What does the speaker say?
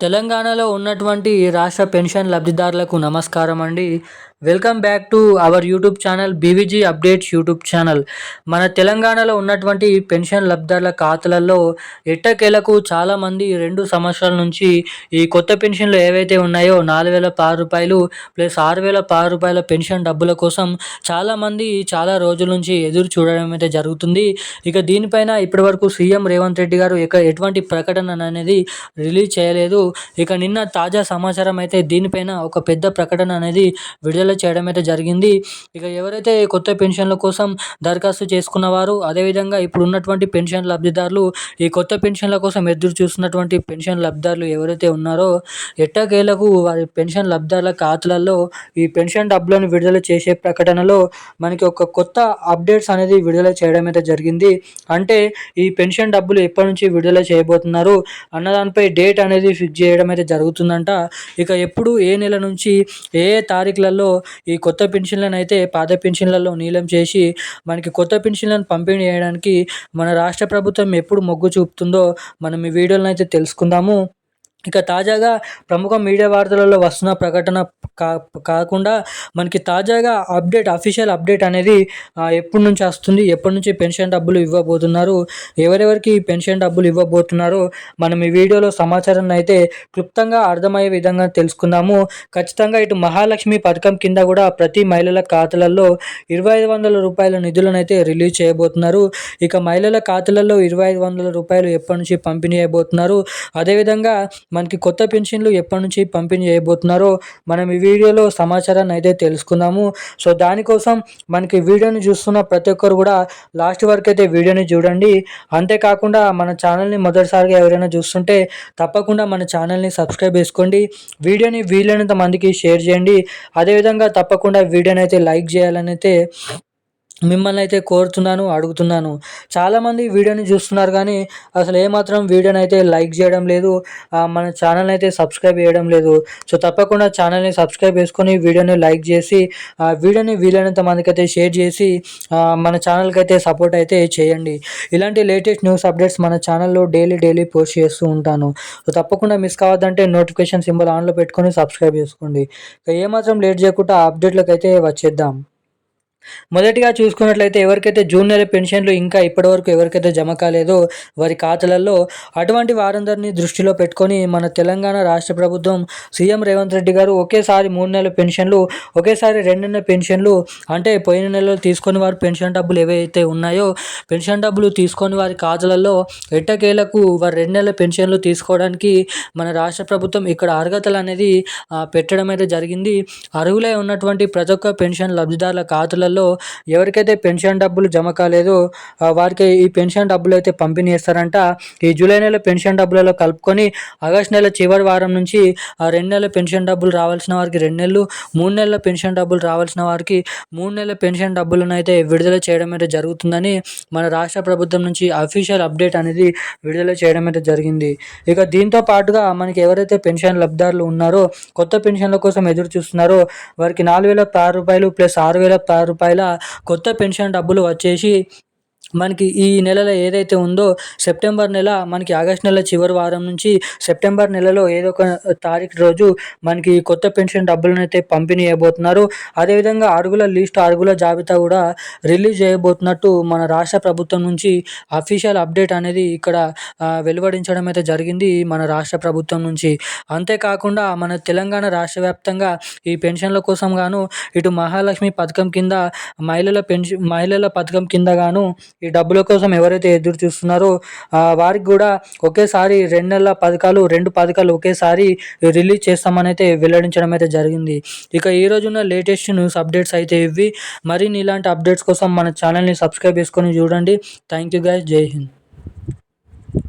తెలంగాణలో ఉన్నటువంటి రాష్ట్ర పెన్షన్ లబ్ధిదారులకు నమస్కారం అండి welcome back to our YouTube channel BVG updates YouTube channel. మన తెలంగాణలో ఉన్నటువంటి పెన్షన్ లబ్ధిదారుల ఖాతాలలో ఎట్టకేలకు చాలామంది రెండు సంవత్సరాల నుంచి ఈ కొత్త పెన్షన్లు ఏవైతే ఉన్నాయో నాలుగు వేల ఆరు రూపాయలు ప్లస్ ఆరు వేల పారు రూపాయల పెన్షన్ డబ్బుల కోసం చాలామంది చాలా రోజుల నుంచి ఎదురు చూడడం అయితే జరుగుతుంది. ఇక దీనిపైన ఇప్పటివరకు సీఎం రేవంత్ రెడ్డి గారు ఇక ఎటువంటి ప్రకటన అనేది రిలీజ్ చేయలేదు. ఇక నిన్న తాజా సమాచారం అయితే దీనిపైన ఒక పెద్ద ప్రకటన అనేది విడుదల విడుదల చేయడం అయితే జరిగింది. ఇక ఎవరైతే కొత్త పెన్షన్ల కోసం దరఖాస్తు చేసుకున్నవారు అదేవిధంగా ఇప్పుడు ఉన్నటువంటి పెన్షన్ లబ్ధిదారులు ఈ కొత్త పెన్షన్ల కోసం ఎదురు చూస్తున్నటువంటి పెన్షన్ లబ్ధిదారులు ఎవరైతే ఉన్నారో ఎట్టకేలకు వారి పెన్షన్ లబ్ధిదారుల ఖాతాలలో ఈ పెన్షన్ డబ్బులను విడుదల చేసే ప్రకటనలో మనకి ఒక కొత్త అప్డేట్స్ అనేది విడుదల చేయడం అయితే జరిగింది. అంటే ఈ పెన్షన్ డబ్బులు ఎప్పటి నుంచి విడుదల చేయబోతున్నారు అన్నదానిపై డేట్ అనేది ఫిక్స్ చేయడం అయితే జరుగుతుందంట. ఇక ఎప్పుడు ఏ నెల నుంచి ఏ తారీఖులలో ఈ కొత్త పెన్షన్లను అయితే పాత పెన్షన్లలో నీలం చేసి మనకి కొత్త పెన్షన్లను పంపిణీ చేయడానికి మన రాష్ట్ర ప్రభుత్వం ఎప్పుడు మొగ్గు చూపుతుందో మనం ఈ వీడియోలను అయితే తెలుసుకుందాము. ఇక తాజాగా ప్రముఖ మీడియా వార్తలలో వస్తున్న ప్రకటన కా కాకుండా మనకి తాజాగా అప్డేట్ అఫీషియల్ అప్డేట్ అనేది ఎప్పటి నుంచి వస్తుంది ఎప్పటి నుంచి పెన్షన్ డబ్బులు ఇవ్వబోతున్నారు ఎవరెవరికి పెన్షన్ డబ్బులు ఇవ్వబోతున్నారో మనం ఈ వీడియోలో సమాచారాన్ని అయితే క్లుప్తంగా అర్థమయ్యే విధంగా తెలుసుకుందాము. ఖచ్చితంగా ఇటు మహాలక్ష్మి పథకం కింద కూడా ప్రతి మహిళల ఖాతాలలో ఇరవై ఐదు వందల రూపాయల నిధులను అయితే రిలీజ్ చేయబోతున్నారు. ఇక మహిళల ఖాతాలలో ఇరవై ఐదు వందల రూపాయలు ఎప్పటి నుంచి పంపిణీ అయిపోతున్నారు అదేవిధంగా మనకి కొత్త పెన్షన్లు ఎప్పటి నుంచి పంపిణీ చేయబోతున్నారో మనం ఈ వీడియోలో సమాచారాన్ని అయితే తెలుసుకుందాము. సో దానికోసం మనకి వీడియోని చూస్తున్న ప్రతి ఒక్కరు కూడా లాస్ట్ వరకు అయితే వీడియోని చూడండి. అంతేకాకుండా మన ఛానల్ని మొదటిసారిగా ఎవరైనా చూస్తుంటే తప్పకుండా మన ఛానల్ని సబ్స్క్రైబ్ చేసుకోండి. వీడియోని వీలైనంత మందికి షేర్ చేయండి. అదేవిధంగా తప్పకుండా వీడియోని అయితే లైక్ చేయాలని అయితే మిమ్మల్ని అయితే కోరుతున్నాను అడుగుతున్నాను. చాలామంది వీడియోని చూస్తున్నారు కానీ అసలు ఏమాత్రం వీడియోని అయితే లైక్ చేయడం లేదు మన ఛానల్ని అయితే సబ్స్క్రైబ్ చేయడం లేదు. సో తప్పకుండా ఛానల్ని సబ్స్క్రైబ్ చేసుకొని వీడియోని లైక్ చేసి వీడియోని వీలైనంత మందికి అయితే షేర్ చేసి మన ఛానల్కి అయితే సపోర్ట్ అయితే చేయండి. ఇలాంటి లేటెస్ట్ న్యూస్ అప్డేట్స్ మన ఛానల్లో డైలీ డైలీ పోస్ట్ చేస్తూ ఉంటాను. సో తప్పకుండా మిస్ కావద్దంటే నోటిఫికేషన్ సింబల్ ఆన్లో పెట్టుకొని సబ్స్క్రైబ్ చేసుకోండి. ఏమాత్రం లేట్ చేయకుండా అప్డేట్లకు అయితే వచ్చేద్దాం. మొదటిగా చూసుకున్నట్లయితే ఎవరికైతే జూన్ నెల పెన్షన్లు ఇంకా ఇప్పటివరకు ఎవరికైతే జమ కాలేదో వారి ఖాతాలలో అటువంటి వారందరినీ దృష్టిలో పెట్టుకొని మన తెలంగాణ రాష్ట్ర ప్రభుత్వం సీఎం రేవంత్ రెడ్డి గారు ఒకేసారి మూడు నెలల పెన్షన్లు ఒకేసారి రెండు నెలల పెన్షన్లు అంటే పోయిన నెలలో తీసుకొని వారు పెన్షన్ డబ్బులు ఏవైతే ఉన్నాయో పెన్షన్ డబ్బులు తీసుకొని వారి ఖాతాలలో ఎట్టకేలకు వారు రెండు నెలల పెన్షన్లు తీసుకోవడానికి మన రాష్ట్ర ప్రభుత్వం ఇక్కడ అర్హతలు అనేది పెట్టడం అయితే జరిగింది. అర్హులై ఉన్నటువంటి ప్రతి ఒక్క పెన్షన్ లబ్ధిదారుల ఖాతాలలో నెలలో ఎవరికైతే పెన్షన్ డబ్బులు జమ కాలేదో వారికి ఈ పెన్షన్ డబ్బులు అయితే పంపిణీ చేస్తారంట ఈ జూలై నెల పెన్షన్ డబ్బులలో కలుపుకొని ఆగస్ట్ నెల చివరి వారం నుంచి ఆ రెండు నెలల పెన్షన్ డబ్బులు రావాల్సిన వారికి రెండు నెలలు మూడు నెలల పెన్షన్ డబ్బులు రావాల్సిన వారికి మూడు నెలల పెన్షన్ డబ్బులను అయితే విడుదల చేయడం అయితే జరుగుతుందని మన రాష్ట్ర ప్రభుత్వం నుంచి అఫీషియల్ అప్డేట్ అనేది విడుదల చేయడం అయితే జరిగింది. ఇక దీంతో పాటుగా మనకి ఎవరైతే పెన్షన్ లబ్ధిదారులు ఉన్నారో కొత్త పెన్షన్ల కోసం ఎదురు చూస్తున్నారో వారికి నాలుగు వేల ఆరు రూపాయలు ప్లస్ ఆరు వేల రూపాయలు రూపాయల కొత్త పెన్షన్ డబ్బులు వచ్చేసి మనకి ఈ నెలలో ఏదైతే ఉందో సెప్టెంబర్ నెల మనకి ఆగస్ట్ నెల చివరి వారం నుంచి సెప్టెంబర్ నెలలో ఏదో ఒక తారీఖు రోజు మనకి కొత్త పెన్షన్ డబ్బులను అయితే పంపిణీ చేయబోతున్నారు. అదేవిధంగా అరుగుల లిస్ట్ అరుగుల జాబితా కూడా రిలీజ్ చేయబోతున్నట్టు మన రాష్ట్ర ప్రభుత్వం నుంచి అఫీషియల్ అప్డేట్ అనేది ఇక్కడ వెలువడించడం అయితే జరిగింది మన రాష్ట్ర ప్రభుత్వం నుంచి. అంతేకాకుండా మన తెలంగాణ రాష్ట్ర వ్యాప్తంగా ఈ పెన్షన్ల కోసం గాను ఇటు మహాలక్ష్మి పథకం కింద మహిళల పెన్షన్ మహిళల పథకం కింద గాను ఈ డబ్బుల కోసం ఎవరైతే ఎదురు చూస్తున్నారో వారికి కూడా ఒకేసారి రెండు నెలల పథకాలు రెండు పథకాలు ఒకేసారి రిలీజ్ చేస్తామని అయితే వెల్లడించడం అయితే జరిగింది. ఇక ఈ రోజున లేటెస్ట్ న్యూస్ అప్డేట్స్ అయితే ఇవి. మరిన్ని ఇలాంటి అప్డేట్స్ కోసం మన ఛానల్ని సబ్స్క్రైబ్ చేసుకొని చూడండి. థ్యాంక్ యూ గైస్ జై హింద్.